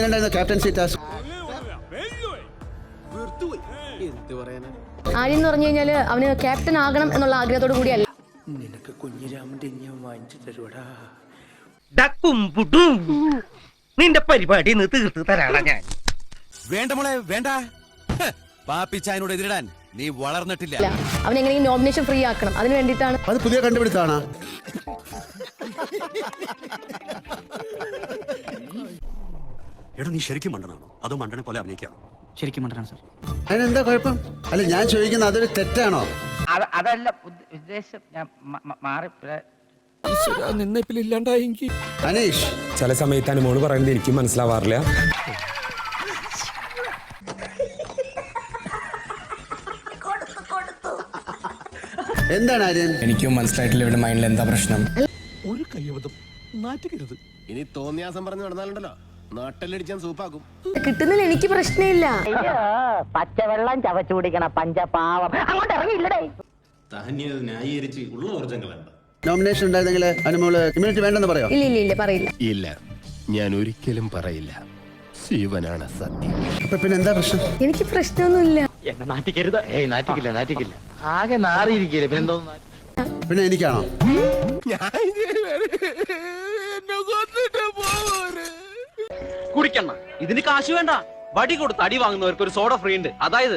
എങ്ങനെയുണ്ടായിരുന്നു captaincy task Aryan എന്ന് പറഞ്ഞു കഴിഞ്ഞാൽ അവന് ക്യാപ്റ്റൻ ആകണം എന്നുള്ള ആഗ്രഹത്തോട് കൂടിയല്ല. നിനക്ക് കുഞ്ഞിരാമന്റെ ഞാൻ വാങ്ങിച്ചു തരുവടാ. നിന്റെ പരിപാടി തീർത്ത് തരാടാ ഞാൻ. വേണ്ട മോളെ വേണ്ട. പാപ്പിച്ചായനോട് എതിരിടാൻ നീ വളർന്നിട്ടില്ല. അവൻ എങ്ങനെയും നോമിനേഷൻ ഫ്രീ ആക്കണം? അതിന് വേണ്ടിയിട്ടാണ്. അത് പുതിയ കണ്ടുപിടുത്താണ് എടാ നീ ശരിക്കും മണ്ടനാണോ? അതോ മണ്ടനെ പോലെ അഭിനയിക്കാണോ? ശരിക്കും മണ്ടനാണ് സാർ. അതിനെന്താ കുഴപ്പം? അല്ല ഞാൻ ചോദിക്കുന്നത് അതൊരു തെറ്റാണോ? അത- അതല്ല ഉദ്ദ- ഉദ്ദേശം ഞാൻ മ- മ- മാറി പ്ര- അനീഷ് ചില സമയത്ത് അനുമോൾ പറയുന്നത് എനിക്ക് മനസ്സിലാവാറില്ല. എന്താണ് ആര്യൻ? എനിക്കും മനസ്സിലായിട്ടില്ല ഇവിടെ മൈൻഡിൽ എന്താ പ്രശ്നം. ഇനി തോന്നിയാസം പറഞ്ഞു നടന്നാലുണ്ടല്ലോ. നാട്ടിലടിച്ചാൻ സൂപ്പാക്കും. കിട്ടുന്നതിൽ എനിക്ക് പ്രശ്നമില്ല. പച്ചവെള്ളം ചവച്ചു കുടിക്കണ പഞ്ചപാവം. അങ്ങോട്ട് ഇറങ്ങിയില്ലടേ. ന്യായീകരിച്ച് ഉള്ള നോമിനേഷൻ ഉണ്ടായിരുന്നെങ്കിൽ അനുമോൾ ഇമ്മ്യൂണിറ്റി വേണ്ടെന്ന് പറയോ? ഇല്ല ഇല്ല ഇല്ല പറയില്ല. ഇല്ല. ഞാൻ ഒരിക്കലും പറയില്ല. ശിവനാണ് സത്യം. അപ്പൊ പിന്നെ എന്താ പ്രശ്നം? എനിക്ക് പ്രശ്നമൊന്നുമില്ല. എന്നെ ഏയ് ആകെ നാറിയിരിക്കില്ല പിന്നെന്തോ പിന്നെ എനിക്കാണോ? കുടിക്കണ്ണ ഇതിന് കാശ് വേണ്ട. വടി കൊടുത്ത് അടി വാങ്ങുന്നവർക്ക് ഒരു സോഡ ഫ്രീ ഉണ്ട്. അതായത്